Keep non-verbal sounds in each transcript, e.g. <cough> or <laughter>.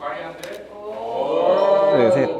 둘, 셋.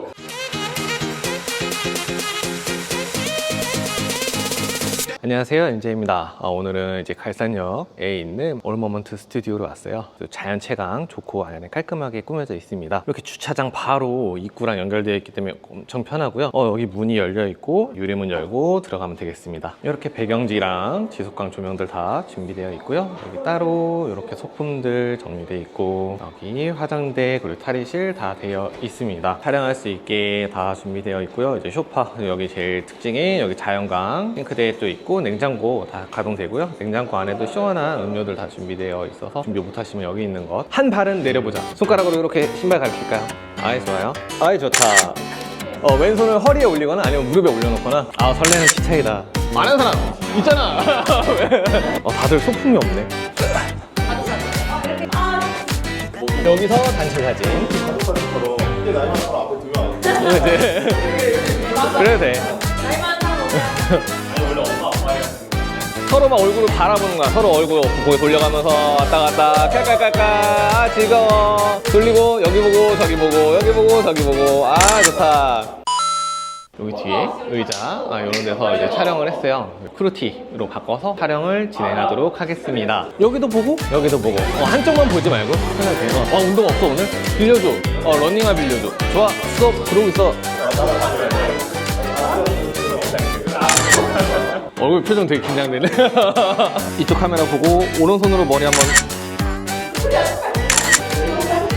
안녕하세요 엔제입니다. 아, 오늘은 이제 갈산역에 있는 올머먼트 스튜디오로 왔어요. 또 자연 채광 좋고 안에 깔끔하게 꾸며져 있습니다. 이렇게 주차장 바로 입구랑 연결되어 있기 때문에 엄청 편하고요. 어, 여기 문이 열려 있고 유리문 열고 들어가면 되겠습니다. 이렇게 배경지랑 지속광 조명들 다 준비되어 있고요. 여기 따로 이렇게 소품들 정리되어 있고 여기 화장대 그리고 탈의실 다 되어 있습니다. 촬영할 수 있게 다 준비되어 있고요. 이제 쇼파 여기 제일 특징이 여기 자연광 싱크대에 또 있고 냉장고 다 가동되고요. 냉장고 안에도 시원한 음료들 다 준비되어 있어서 준비 못하시면 여기 있는 것 한 발은 내려보자. 손가락으로 이렇게 신발 가르칠까요? 아이 좋아요. 아이 좋다. 어, 왼손을 허리에 올리거나 아니면 무릎에 올려놓거나? 아 설레는 키 차이다. 많은 사람 있잖아. <laughs> 어, 다들 소품이 없네. 여기서 단체 사진. 이제 나이만 바로 앞에 두명 네. 그래도 돼 <laughs> 서로 막 얼굴을 바라보는 거야. 서로 얼굴 보고 돌려가면서 왔다 갔다 깔깔깔깔 아 즐거워 돌리고 여기 보고 저기 보고 여기 보고 저기 보고 아 좋다. 여기 뒤에 의자 아, 이런 데서 이제 촬영을 했어요. 크루티로 바꿔서 촬영을 진행하도록 하겠습니다. 여기도 보고 여기도 보고 어, 한쪽만 보지 말고 돼요. 어 운동 없어 오늘? 빌려줘. 어 러닝화 빌려줘. 좋아 수업 그러고 있어. 얼굴 표정 되게 긴장되네. <laughs> 이쪽 카메라 보고 오른손으로 머리 한번.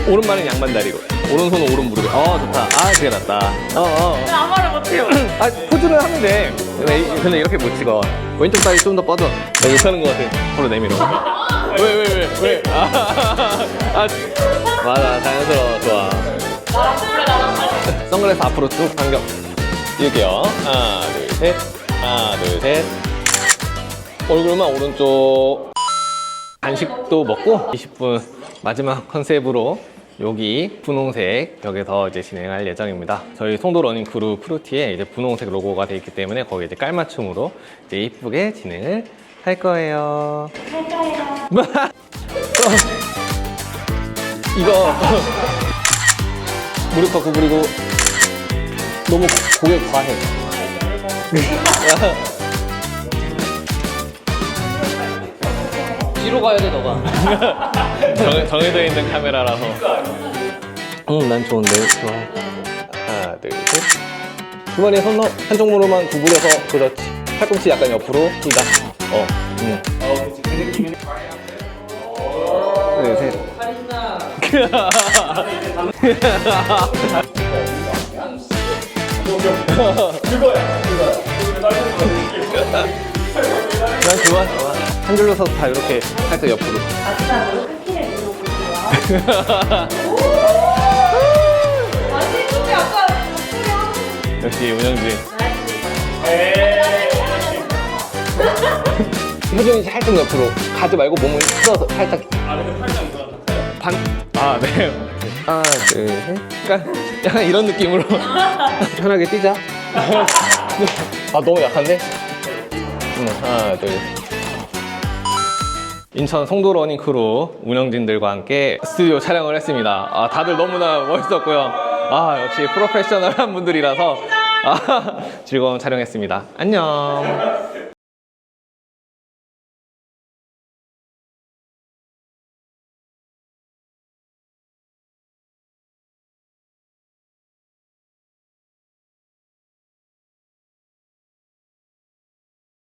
오른발은 양반다리로. 오른손은 오른 무릎에. 어 좋다. 아 그게 낫다. 어 어. 아무 말을 못해요. <clears throat> 아 포즈를 하면 돼. 근데, 이- 근데 이렇게 못 찍어. 왼쪽 다리 좀 더 뻗어. 나 못하는 것 같아. 서로 내밀어. <laughs> 왜왜 왜 왜? 아, <laughs> 아 맞아 자연스러워 좋아. 나랑 그래 나랑 달라. 선글라스 앞으로 쭉 당겨. 이렇게요. 하나, 둘, 셋. 하나, 둘, 셋. 얼굴만 오른쪽. 간식도 먹고 20분 마지막 컨셉으로 여기 분홍색 벽에서 이제 진행할 예정입니다. 저희 송도 러닝 크루 크루티에 이제 분홍색 로고가 되어 있기 때문에 거기에 이제 깔맞춤으로 이제 이쁘게 진행을 할 거예요. <laughs> 이거 무릎 꺾고 그리고 너무 고개 과해. 뒤로 가야 돼 너가 정, 정해져 있는 카메라라서. 응, 난 좋은데. 좋아. 하나, 둘, 셋. 주머니에 손 넣어. 한쪽 무릎만 구부려서 그렇지. 팔꿈치 약간 옆으로 휘다. 어, 응. 둘, 셋. <laughs> 난 좋아, 좋아. 한 줄로 서서 다 이렇게 살짝 옆으로. 물어볼게요. 아니 근데 아까 역시 운영진. 네. 표정이 살짝 옆으로 가지 말고 몸을 풀어서 살짝 반, 아, 네. 하나, 둘, 셋. 약간, 약간 이런 느낌으로. <laughs> 편하게 뛰자. 아, 너무 약한데? 응, 하나, 둘. 인천 송도 러닝 크루 운영진들과 함께 스튜디오 촬영을 했습니다. 아, 다들 너무나 멋있었고요. 아, 역시 프로페셔널한 분들이라서 아, <laughs> 즐거운 촬영했습니다. 안녕.